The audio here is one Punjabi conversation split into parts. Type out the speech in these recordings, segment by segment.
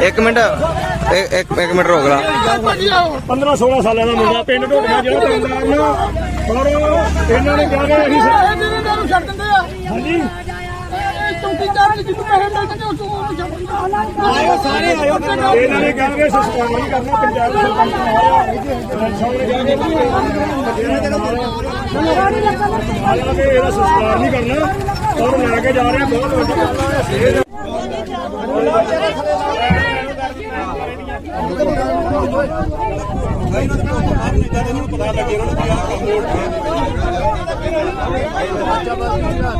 ਇੱਕ ਮਿੰਟ ਇੱਕ ਇੱਕ ਇੱਕ ਮਿੰਟ ਰੋਕ ਲਾ। 15 16 ਸਾਲਾਂ ਦਾ ਮੁੰਡਾ ਪਿੰਡ ਢੋਟੀਆਂ ਜਿਹੜਾ ਪਿੰਡ ਆ ਨਾ ਪਰ ਇਹਨਾਂ ਨੇ ਕਿਹਾ ਕਿ ਅਸੀਂ ਹਾਂਜੀ। ਇਹਨਾਂ ਨੇ ਕਿਹਾ ਕਿ ਸਸਪੈਂਡ ਨਹੀਂ ਕਰਨਾ ਪੰਜਾਬ ਸਰਕਾਰ ਨੇ ਕਿਹਾ ਕਿ ਇਹਦਾ ਸਸਪੈਂਡ ਨਹੀਂ ਕਰਨਾ। ਔਰ ਲੈ ਕੇ ਜਾ ਰਹੇ ਆ ਬਹੁਤ ਵੱਡੀ। ਗੱਲ ਇਹਨਾਂ ਦੇ ਕੋਲ ਬਾਹਰ ਨਹੀਂ ਜਾਂਦੇ ਨੂੰ ਪਤਾ ਲੱਗੇ ਇਹਨਾਂ ਨੂੰ ਕਿ ਆਹ ਕੰਮ ਹੋੜ ਗਿਆ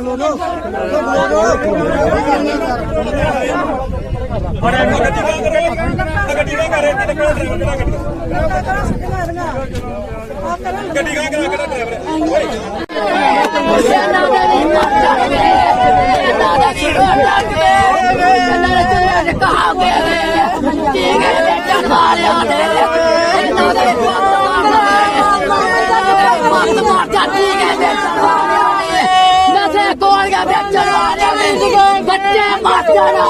ਬੋਲੋ ਬੋਲੋ ਬੋਲੋ ਗੱਡੀ ਕਾ ਕਰਾ ਕਿਹੜਾ ਡਰਾਈਵਰ नशे कोल गया बेचण वाले ਬੱਚੇ ਮਰ ਜਾਣਾ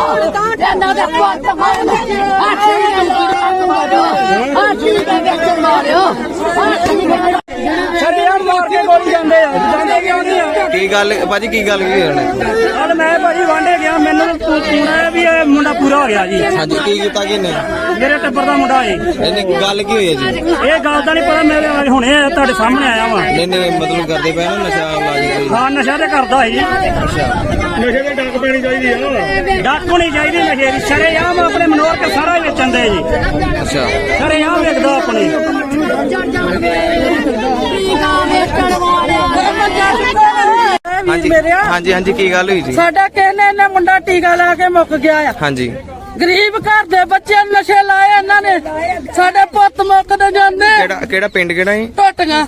ਇਹਨਾਂ ਦੇ ਪੁੱਤ ਮਰਨ ਆਖੀ ਦੇ ਮਾਰਿਓ ਆਖੀ ਦੇ ਵਿੱਚ ਮਾਰਿਓ ਆਖੀ ਦੇ ਛੱਡਿਆ ਮਾਰ ਕੇ ਗੋਲੀ ਜਾਂਦੇ ਆ ਜਾਂਦੇ ਕਿਉਂ ਨਹੀਂ ਆ ਕੀ ਗੱਲ ਭਾਜੀ ਕੀ ਗੱਲ ਕੀ ਹੋਣੀ ਕੱਲ ਮੈਂ ਭਾਜੀ ਵਾਂਡੇ ਗਿਆ ਮੈਨੂੰ ਪੂਰਾ ਵੀ ਇਹ ਮੁੰਡਾ ਪੂਰਾ ਹੋ ਗਿਆ ਜੀ। ਹਾਂਜੀ ਕੀ ਕੀਤਾ ਕਿ ਨੇ ਮੇਰੇ ਟੱਬਰ ਦਾ ਮੁੰਡਾ ਏ ਇਹਨੇ ਗੱਲ ਕੀ ਹੋਈ ਹੈ ਜੀ? ਇਹ ਗੱਲ ਦਾ ਨਹੀਂ ਪਤਾ ਮੈਂ ਹੁਣੇ ਤੁਹਾਡੇ ਸਾਹਮਣੇ ਆਇਆ ਵਾਂ। ਨਹੀਂ ਨਹੀਂ ਮਤਲਬ ਕਰਦੇ ਪਏ ਨਾ ਨਸ਼ਾ ਲਾਜੀ ਕੋਈ? ਹਾਂ ਨਸ਼ਾ ਤੇ ਕਰਦਾ ਸੀ। ਨਸ਼ੇ ਦੇ ਡੱਕ ਪੈਣੀ ਚਾਹੀਦੀ ਆ। ਡਾਕੂ ਨਹੀਂ ਚਾਹੀਦੀ ਨਸ਼ੇ ਦੀ। ਸ਼ਰੇਆਮ ਆਪਣੇ ਮਨੋਰ ਕੇ ਸਾਰਾ ਹੀ ਵੇਚਣ ਦੇ ਜੀ। ਅੱਛਾ। ਸ਼ਰੇਆਮ ਵੇਚਦਾ ਆਪਣੀ। ਹਾਂਜੀ ਹਾਂਜੀ ਹਾਂਜੀ ਕੀ ਗੱਲ ਹੋਈ ਜੀ? ਸਾਡਾ ਕਹਿੰਦੇ ਨੇ ਮੁੰਡਾ ਟੀਕਾ ਲਾ ਕੇ ਮੁੱਕ ਗਿਆ ਆ। ਹਾਂਜੀ। ਗਰੀਬ ਘਰ ਦੇ ਬੱਚੇ ਨੂੰ ਨਸ਼ੇ ਲਾਏ ਇਹਨਾਂ ਨੇ। ਸਾਡੇ ਪੁੱਤ ਮੁੱਕਦੇ ਜਾਂਦੇ। ਕਿਹੜਾ ਕਿਹੜਾ ਪਿੰਡ ਕਿਹੜਾ ਹੈ ਟੁੱਟੀਆਂ।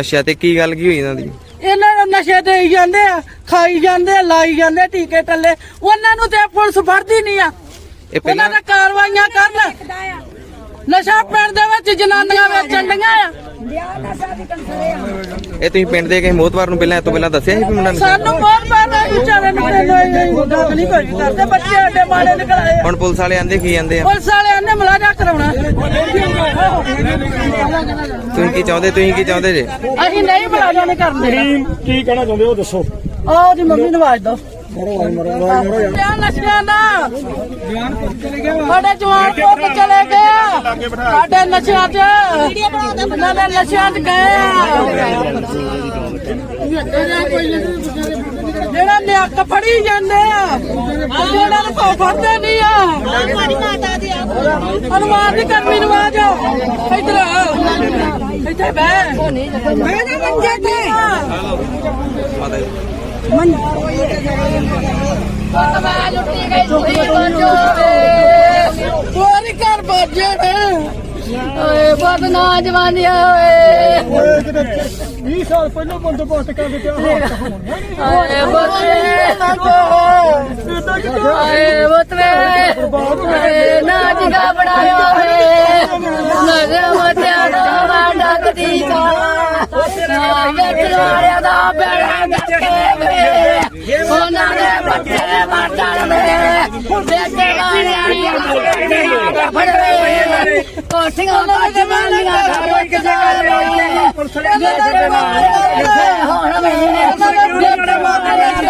ਅੱਛਾ ਤੇ ਕੀ ਗੱਲ ਕੀ ਹੋਈ ਇਹਨਾਂ ਦੀ? ਨਸ਼ੇ ਦੇਈ ਜਾਂਦੇ ਆ ਖਾਈ ਜਾਂਦੇ ਆ, ਲਾਈ ਜਾਂਦੇ ਆ ਟੀਕੇ ਟੱਲੇ ਉਹਨਾਂ ਨੂੰ ਤੇ ਪੁਲਿਸ ਫੜਦੀ ਨਹੀਂ ਆ। ਇਹ ਉਹਨਾਂ ਪਹਿਲਾਂ ਨੇ ਕਾਰਵਾਈਆਂ ਕਰਨ। ਨਸ਼ਾ ਪਿੰਡ ਦੇ ਵਿੱਚ ਜਨਾਨੀਆਂ ਵੇਚਣ ਡੀਆਂ ਆ। ਇਹ ਤੁਸੀਂ ਪਿੰਡ ਦੇ ਕਿਸੇ ਮੋਤਵਾਰ ਨੂੰ ਪਹਿਲਾਂ ਇਹ ਤੋਂ ਪਹਿਲਾਂ ਦੱਸਿਆ ਸੀ ਵੀ ਮੁੰਡਾ ਨਸ਼ਾ ਸਾਨੂੰ ਬਹੁਤ ਬਾਰ ਵਿਚਾਰੇ ਨੂੰ ਲੋਈ ਗੱਲ ਨਹੀਂ ਕੋਈ ਕਰਦੇ ਬੱਚੇ ਸਾਡੇ ਮਾੜੇ ਨਿਕਲ ਆਏ ਆ। ਹੁਣ ਪੁਲਿਸ ਵਾਲੇ ਆਂਦੇ ਕੀ ਆਂਦੇ ਆ? ਪੁਲਿਸ ਵਾਲਿਆਂ ਨੇ ਮਲਾਜਾ ਕਰਾਉਣਾ। ਤੁਸੀਂ ਕੀ ਚਾਹੁੰਦੇ ਤੁਸੀਂ ਕੀ ਚਾਹੁੰਦੇ ਜੇ? ਅਸੀਂ ਨਹੀਂ ਮਲਾਜਾ ਨਹੀਂ ਕਰਦੇ। ਕੀ ਕੀ ਕਹਿਣਾ ਚਾਹੁੰਦੇ ਹੋ ਦੱਸੋ। ਆਹ ਉਹਦੀ ਮੰਮੀ ਨੂੰ ਆਵਾਜ਼ ਦੋ ਮਰੋ ਮਰੋ ਮਰੋ ਕਿਆ ਨਸ਼ਿਆਂ ਦਾ ਸਾਡੇ ਜਵਾਨ ਪੁੱਤ ਚਲੇ ਗਏ। ਸਾਡੇ ਨਸ਼ਿਆਂ 'ਚ ਦੇ ਨਸ਼ਿਆਂ 'ਚ ਗਏ ਆ। ਜਿਹੜਾ ਨਿਆਕ ਫੜੀ ਜਾਂਦੇ ਆ ਜਿਹੜਾ ਨੂੰ ਕੋ ਫੜਦੇ ਨਹੀਂ ਆ। ਹਨੂਮਾਨ ਦੀ ਕਰਮੀ ਨੂੰ ਆ ਜਾ ਇੱਧਰ ਆ। ਇੱਥੇ ਬਹਿ। ਬਹਿ ਜਾ ਮੰਜੇ ਤੇ। ਮਾਤਾ ਜੀ ਲੁੱਟੀ ਗਈ ਤੁਸੀਂ ਬੰਜੋ ਹੋਰ ਘਰ ਬਾਜਣ ਓਏ ਬਹੁਤ ਨੌਜਵਾਨੀ ਓਏ। 20 ਸਾਲ ਪਹਿਲਾਂ ਬੰਦੋਬਸਤ ਕਰ ਦਿੱਤਾ ਓਏ ਬੋਤਵੇ ਓਏ ਬੋਤਵੇ ਓਏ ਨਾਚਗਾ ਬਣਾਇਆ ਓਏ। ਨਜ਼ਰ ਮਤਿਆ ਦਾ ਵਾਂਡਾ ਕਦੀ ਕਾ ਨਾ ਵੇਚ ਦਾ ਬੇੜਾ ਗੱਕੇ ਉਹਨਾਂ ਦੇ ਬੱਚੇ ਮਰ ਜਾਣਗੇ। ਵੇਚ ਵਾਲਿਆਂ ਦੀ ਕੋਠੀਆਂ ਦਾ ਜਮਾਨੀਆਂ ਦਾ ਰੋਕ ਜਾਵੇ ਹੁਣ ਮਹੀਨੇ ਵੇਚ ਸਾਡੇ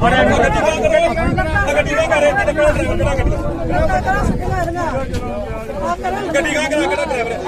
ਬੜਾ ਗੱਡੀ ਬੰਦ ਕਰੋ ਗੱਡੀ ਬੰਦ ਕਰੇ ਤੇ ਕੋਲ ਡਰਾਈਵਰ ਕਰਾ ਗੱਡੀ ਗੱਡੀ ਕਾ ਕਰਾ ਕਿਹੜਾ ਡਰਾਈਵਰ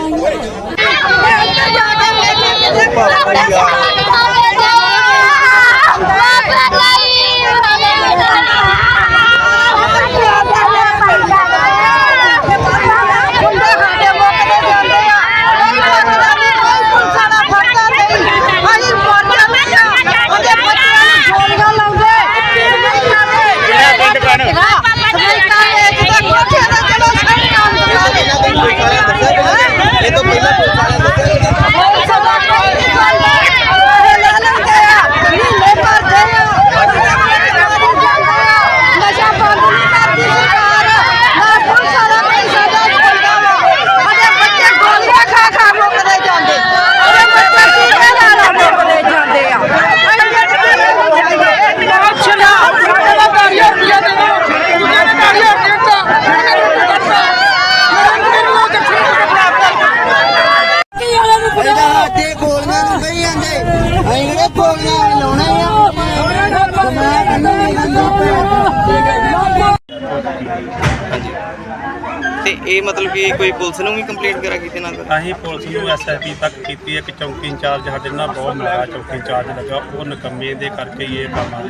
ਤੇ ਇਹ ਮਤਲਬ ਕਿ ਕੋਈ ਪੁਲਿਸ ਨੂੰ ਵੀ ਕੰਪਲੇਂਟ ਵਗੈਰਾ ਕੀਤੀ ਨਾ ਅਸੀਂ ਪੁਲਿਸ ਨੂੰ ਐਸਐਸਪੀ ਤੱਕ ਕੀਤੀ ਇੱਕ ਚੌਂਕੀ ਇੰਚਾਰਜ ਸਾਡੇ ਨਾਲ ਬਹੁਤ ਮਾੜਾ ਚੌਂਕੀ ਇੰਚਾਰਜ ਲੱਗਾ। ਉਹ ਨਕੰਮੇ ਦੇ ਕਰਕੇ ਹੀ ਇਹ ਕੰਮ ਆ।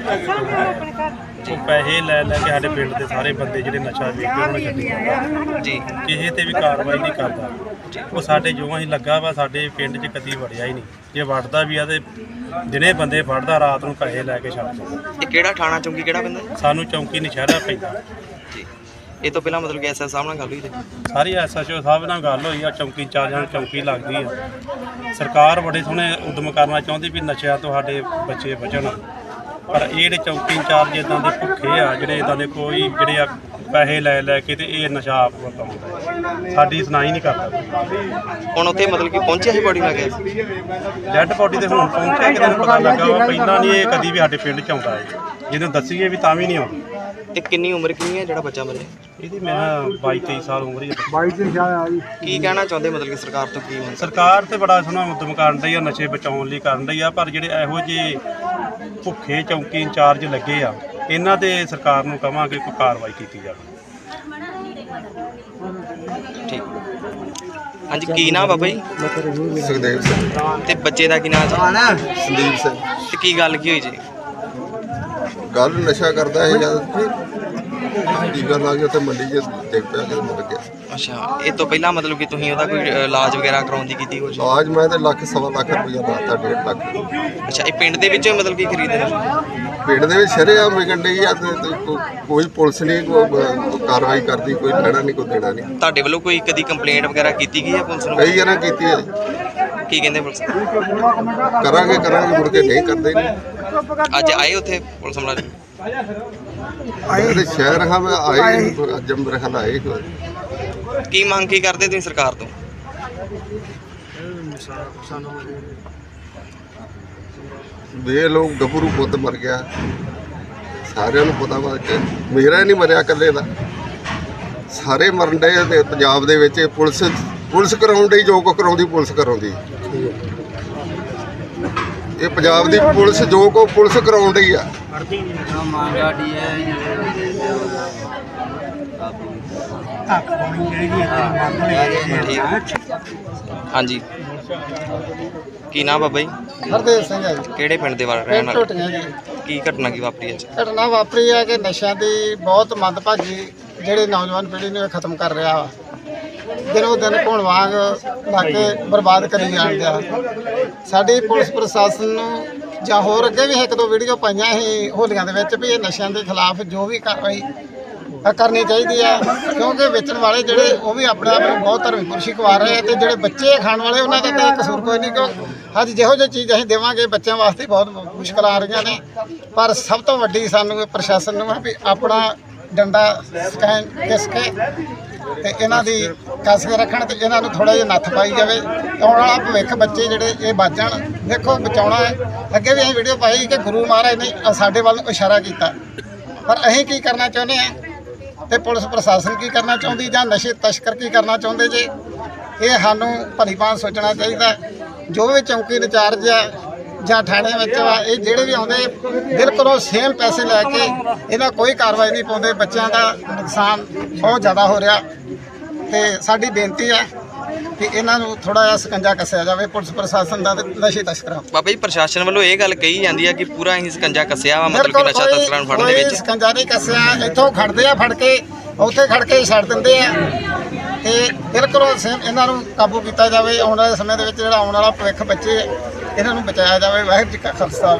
ਉਹ ਪੈਸੇ ਲੈ ਲੈ ਕੇ ਸਾਡੇ ਪਿੰਡ ਦੇ ਸਾਰੇ ਬੰਦੇ ਜਿਹੜੇ ਨਸ਼ਾ ਵੇਚਦੇ ਉਹਨਾਂ ਨੂੰ ਛੱਡੀ ਜਾਂਦਾ ਜੀ। ਕਿਸੇ ਤੇ ਵੀ ਕਾਰਵਾਈ ਨਹੀਂ ਕਰਦਾ। ਉਹ ਸਾਡੇ ਜੋ ਅਸੀਂ ਲੱਗਾ ਵਾ ਸਾਡੇ ਪਿੰਡ 'ਚ ਕਦੀ ਵੜਿਆ ਹੀ ਨਹੀਂ। ਜੇ ਵੜਦਾ ਵੀ ਆ ਤੇ ਦਿਨੇ ਬੰਦੇ ਫੜਦਾ ਰਾਤ ਨੂੰ ਪੈਸੇ ਲੈ ਕੇ ਛੱਡ ਦਿੰਦਾ। ਇਹ ਕਿਹੜਾ ਥਾਣਾ ਚੌਂਕੀ ਕਿਹੜਾ ਪੈਂਦਾ? ਸਾਨੂੰ ਚੌਂਕੀ ਨਸ਼ਹਿਰਾ ਪੈਂਦਾ। ਇਹ ਤੋਂ ਪਹਿਲਾਂ ਮਤਲਬ ਕਿ ਐਸਐਸ ਸਾਹਿਬ ਨਾਲ ਗੱਲ ਹੋਈ ਤੇ? ਸਾਰੀ ਐਸਐਚਓ ਸਾਹਿਬ ਨਾਲ ਗੱਲ ਹੋਈ ਆ ਚੌਂਕੀ ਇੰਚਾਰਜਾਂ ਨੂੰ ਚੌਂਕੀ ਲੱਗਦੀ ਆ। ਸਰਕਾਰ ਬੜੇ ਸੋਹਣੇ ਉਦਮ ਕਰਨਾ ਚਾਹੁੰਦੀ ਵੀ ਨਸ਼ਿਆਂ ਤੋਂ ਸਾਡੇ ਬੱਚੇ ਬਚਣ। ਪਰ ਇਹ ਜਿਹੜੇ ਚੌਂਕੀ ਇੰਚਾਰਜ ਇਦਾਂ ਦੇ ਭੁੱਖੇ ਆ ਜਿਹੜੇ ਇਦਾਂ ਦੇ ਕੋਈ ਜਿਹੜੇ ਆ ਪੈਸੇ ਲੈ ਲੈ ਕੇ ਤੇ ਇਹ ਨਸ਼ਾ ਆਪ ਵਰਤਾਉਂਦਾ ਸਾਡੀ ਸੁਣਾਈ ਨਹੀਂ ਕਰਦਾ। ਹੁਣ ਉੱਥੇ ਮਤਲਬ ਕਿ ਪਹੁੰਚਿਆ ਸੀ ਬੋਡੀ ਲੱਗੇ ਡੈੱਡ ਬੋਡੀ ਤੇ ਹੁਣ ਪਹੁੰਚਿਆ ਕਿਤੇ ਨੂੰ ਪਤਾ ਲੱਗਾ ਪਹਿਲਾਂ ਨਹੀਂ ਇਹ ਕਦੀ ਵੀ ਸਾਡੇ ਪਿੰਡ ਚ ਆਉਂਦਾ ਹੈ ਜਿਹਨੂੰ ਦੱਸੀਏ ਵੀ ਤਾਂ ਵੀ ਨਹੀਂ ਆਉਂਦਾ। ਤੇ ਕਿੰਨੀ ਉਮਰ ਕਿੰਨੀ ਹੈ ਜਿਹੜਾ ਬੱਚਾ ਮਰਿਆ ਇਹਦੀ ਮੈਂ 22 23 ਸਾਲ ਉਮਰ ਹੀ ਆ। ਕੀ ਕਹਿਣਾ ਚਾਹੁੰਦੇ ਮਤਲਬ ਕਿ ਸਰਕਾਰ ਤੋਂ ਕੀ ਮੰਗ? ਸਰਕਾਰ ਤੇ ਬੜਾ ਸੋਹਣਾ ਉਦਮ ਕਰਨ ਡਈ ਆ ਨਸ਼ੇ ਬਚਾਉਣ ਲਈ ਕਰਨ ਡਈ ਆ ਪਰ ਜਿਹੜੇ ਇਹੋ ਜਿਹੇ ਭੁੱਖੇ ਚੌਂਕੀ ਇੰਚਾਰਜ ਲੱਗੇ ਆ ਇਹਨਾਂ ਤੇ ਸਰਕਾਰ ਨੂੰ ਕਵਾਂਗੇ ਕੋਈ ਕਾਰਵਾਈ ਕੀਤੀ ਜਾਵੇ। ਠੀਕ। ਹਾਂਜੀ ਕੀ ਨਾਮ ਬਾਬਾ ਜੀ? ਸੁਖਦੇਵ ਸਿੰਘ ਤੇ ਬੱਚੇ ਦਾ ਕੀ ਨਾਮ ਜੀ ਸੰਦੀਪ ਸਿੰਘ। ਤੇ ਕੀ ਗੱਲ ਕੀ ਹੋਈ ਜੀ? ਗੱਲ ਨਸ਼ਾ ਕਰਦਾ ਹੈ ਜਦ ਟੀਕਾ ਲਾ ਕੇ ਉੱਥੇ ਮੰਡੀ 'ਚ ਡਿੱਗ ਪਿਆ ਜਦ ਮਰ ਗਿਆ। ਅੱਛਾ ਇਹ ਤੋਂ ਪਹਿਲਾਂ ਮਤਲਬ ਕਿ ਤੁਸੀਂ ਉਹਦਾ ਕੋਈ ਇਲਾਜ ਵਗੈਰਾ ਕਰਾਉਣ ਦੀ ਕੀਤੀ ਕੁਛ ਆਜ ਮੈਂ ਤੇ ਲੱਖ ਸਵਾ ਲੱਖ ਰੁਪਇਆ ਲਾਤਾ ਡੇਢ ਲੱਖ। ਅੱਛਾ ਇਹ ਪਿੰਡ ਦੇ ਵਿੱਚੋਂ ਮਤਲਬ ਕਿ ਖਰੀਦਦੇ ਨੇ? ਪਿੰਡ ਦੇ ਵਿੱਚ ਸ਼ਰੇਆਮ ਵਿਕਣ ਡਈ ਆ ਤੇ ਕੋ- ਕੋਈ ਪੁਲਿਸ ਨਹੀਂ ਕੋਈ ਕਾਰਵਾਈ ਕਰਦੀ ਕੋਈ ਲੈਣਾ ਨਹੀਂ ਕੋਈ ਦੇਣਾ ਨਹੀਂ ਤੁਹਾਡੇ ਵੱਲੋਂ ਕੋਈ ਕਦੀ ਕੰਪਲੇਂਟ ਵਗੈਰਾ ਕੀਤੀ ਗਈ ਹੈ ਪੁਲਿਸ ਨੂੰ? ਕਈ ਜਣਾ ਕੀਤੀ ਹੈ ਕੀ ਕਹਿੰਦੇ ਪੁਲਿਸ? ਕਰਾਂਗੇ ਕਰਾਂਗੇ ਮੁੜ ਕੇ ਨਹੀਂ ਕਰਦੇ ਨਹੀਂ ਅੱਜ ਆਏ ਉੱਥੇ ਪੁਲਿਸ ਮੁਲਾਜ਼ਮ? ਆਏ ਤੇ ਸ਼ਹਿਰ ਹਾਂ ਮੈਂ ਆਏ ਨੀ, ਅੱਜ ਮੇਰੇ ਖਿਆਲ ਆਏ। ਕੀ ਮੰਗ ਕੀ ਕਰਦੇ ਤੁਸੀਂ ਸਰਕਾਰ ਤੋਂ? ਵੇ ਲੋਕ ਗੱਭਰੂ ਪੁੱਤ ਮਰ ਗਿਆ। ਸਾਰਿਆਂ ਨੂੰ ਪਤਾ ਵਾ ਕਿ ਮੇਰਾ ਨਹੀਂ ਮਰਿਆ ਇਕੱਲੇ ਦਾ। ਸਾਰੇ ਮਰਨ ਡਏ ਤੇ ਪੰਜਾਬ ਦੇ ਵਿੱਚ ਇਹ ਪੁਲਿਸ ਪੁਲਿਸ ਕਰਾਉਣ ਡਈ ਜੋ ਕੋ ਕਰਾਉਂਦੀ ਪੁਲਿਸ ਕਰਾਉਂਦੀ। ਇਹ ਪੰਜਾਬ ਦੀ ਪੁਲਿਸ ਜੋ ਕੋ ਪੁਲਿਸ ਕਰਾਉਣ ਡਈ ਆ। ਹਾਂਜੀ। ਕੀ ਨਾਮ ਬਾਬਾ ਜੀ ਹਰਦੇਵ ਸਿੰਘ ਹੈ ਜੀ। ਕਿਹੜੇ ਪਿੰਡ ਦੇ ਵਾਲੇ ਰਹਿਣ ਪਿੰਡ ਵਾਲੇ ਜੀ। ਕੀ ਘਟਨਾ ਕੀ ਵਾਪਰੀ ਅੱਜ? ਘਟਨਾ ਵਾਪਰੀ ਹੈ ਕਿ ਨਸ਼ਿਆਂ ਦੀ ਬਹੁਤ ਮੰਦਭਾਗੀ ਜਿਹੜੇ ਨੌਜਵਾਨ ਪੀੜ੍ਹੀ ਨੂੰ ਇਹ ਖਤਮ ਕਰ ਰਿਹਾ ਵਾ। ਦਿਨੋ ਦਿਨ ਘੁਣ ਵਾਂਗ ਲਾ ਕੇ ਬਰਬਾਦ ਕਰੀ ਜਾਣ ਡਿਆ ਸਾਡੀ ਪੁਲਿਸ ਪ੍ਰਸ਼ਾਸਨ ਨੂੰ ਜਾਂ ਹੋਰ ਅੱਗੇ ਵੀ ਇੱਕ ਦੋ ਵੀਡੀਓ ਪਾਈਆਂ ਸੀ ਹੋਲੀਆਂ ਦੇ ਵਿੱਚ ਵੀ ਇਹ ਨਸ਼ਿਆਂ ਦੇ ਖਿਲਾਫ ਜੋ ਵੀ ਕਾਰਵਾਈ ਕਰਨੀ ਚਾਹੀਦੀ ਆ। ਕਿਉਂਕਿ ਵੇਚਣ ਵਾਲੇ ਜਿਹੜੇ ਉਹ ਵੀ ਆਪਣੇ ਆਪ ਨੂੰ ਬਹੁਤ ਧਰਮ ਪੁਰਸ਼ੀ ਕਵਾ ਰਹੇ ਆ ਤੇ ਜਿਹੜੇ ਬੱਚੇ ਖਾਣ ਵਾਲੇ, ਉਹਨਾਂ ਦਾ ਤਾਂ ਕਸੂਰ ਕੋਈ ਨਹੀਂ ਕਿਉਂ ਅੱਜ ਜਿਹੋ ਜਿਹੀ ਚੀਜ਼ ਅਸੀਂ ਦੇਵਾਂਗੇ, ਬੱਚਿਆਂ ਵਾਸਤੇ ਬਹੁਤ ਮੁਸ਼ਕਲਾਂ ਆ ਰਹੀਆਂ ਨੇ। ਪਰ ਸਭ ਤੋਂ ਵੱਡੀ ਸਾਨੂੰ ਪ੍ਰਸ਼ਾਸਨ ਨੂੰ ਹੈ ਵੀ ਆਪਣਾ ਡੰਡਾ ਸਕੈਨ ਕਿਸ ਕੇ ਤੇ ਇਹਨਾਂ ਦੀ ਕੱਸ ਰੱਖਣ ਤੇ ਇਹਨਾਂ ਨੂੰ ਥੋੜਾ ਜਿਹਾ ਨੱਥ ਪਾਈ ਜਾਵੇ। ਆਉਣ ਵਾਲਾ ਭਵਿੱਖ ਬੱਚੇ ਜਿਹੜੇ ਇਹ ਬਚਣ ਦੇਖੋ, ਬਚਾਉਣਾ ਹੈ। ਅੱਗੇ ਵੀ ਅਸੀਂ ਵੀਡੀਓ ਪਾਈ ਕਿ ਗੁਰੂ ਮਹਾਰਾਜ ਨੇ ਸਾਡੇ ਵੱਲ ਨੂੰ ਇਸ਼ਾਰਾ ਕੀਤਾ। ਪਰ ਅਸੀਂ ਕੀ ਕਰਨਾ ਚਾਹੁੰਦੇ ਆ ਤੇ ਪੁਲਿਸ ਪ੍ਰਸ਼ਾਸਨ ਕੀ ਕਰਨਾ ਚਾਹੁੰਦੀ ਜਾਂ ਨਸ਼ੇ ਤਸਕਰ ਕੀ ਕਰਨਾ ਚਾਹੁੰਦੇ ਜੇ? ਇਹ ਸਾਨੂੰ ਭਲੀ ਭਾਂਤ ਸੋਚਣਾ ਚਾਹੀਦਾ। ਜੋ ਵੀ ਚੌਂਕੀ ਇੰਚਾਰਜ ਆ ਜਾਂ ਥਾਣੇ ਵਿੱਚ ਇਹ ਜਿਹੜੇ ਵੀ ਆਉਂਦੇ ਬਿਲਕੁਲ ਸੇਮ ਪੈਸੇ ਲੈ ਕੇ ਇਹਨਾਂ ਕੋਈ ਕਾਰਵਾਈ ਨਹੀਂ ਪਾਉਂਦੇ ਬੱਚਿਆਂ ਦਾ ਨੁਕਸਾਨ ਬਹੁਤ ਜ਼ਿਆਦਾ ਹੋ ਰਿਹਾ। ਤੇ ਸਾਡੀ ਬੇਨਤੀ ਹੈ ਕਿ ਇਹਨਾਂ ਨੂੰ ਥੋੜਾ ਜਿਹਾ ਸਕੰਜਾ ਕੱਸਿਆ ਜਾਵੇ ਪੁਲਿਸ ਪ੍ਰਸ਼ਾਸਨ ਦਾ ਤੇ ਨਸ਼ੇ ਤਸਕਰਾਂ ਬਾਬਾ ਜੀ ਪ੍ਰਸ਼ਾਸਨ ਵੱਲੋਂ ਇਹ ਗੱਲ ਕਹੀ ਜਾਂਦੀ ਆ ਕਿ ਪੂਰਾ ਅਸੀਂ ਸਕੰਜਾ ਕੱਸਿਆ ਵਾ ਮਤਲਬ ਕਿ ਨਸ਼ਾ ਤਸਕਰਾਂ ਨੂੰ ਫੜਨ ਦੇ ਵਿੱਚ। ਸਕੰਜਾ ਨਹੀਂ ਕੱਸਿਆ ਇੱਥੋਂ ਖੜਦੇ ਆ ਫੜ ਕੇ ਉੱਥੇ ਖੜ ਕੇ ਛੱਡ ਦਿੰਦੇ ਆ। ਤੇ ਬਿਲਕੁਲ ਸੇਮ ਇਹਨਾਂ ਨੂੰ ਕਾਬੂ ਕੀਤਾ ਜਾਵੇ, ਆਉਣ ਵਾਲੇ ਸਮੇਂ ਦੇ ਵਿੱਚ ਜਿਹੜਾ ਆਉਣ ਵਾਲਾ ਭਵਿੱਖ ਬੱਚੇ ਇਹਨਾਂ ਨੂੰ ਬਚਾਇਆ ਜਾਵੇ। ਵਾਹਿਗੁਰੂ ਜੀ ਕਾ ਖਾਲਸਾ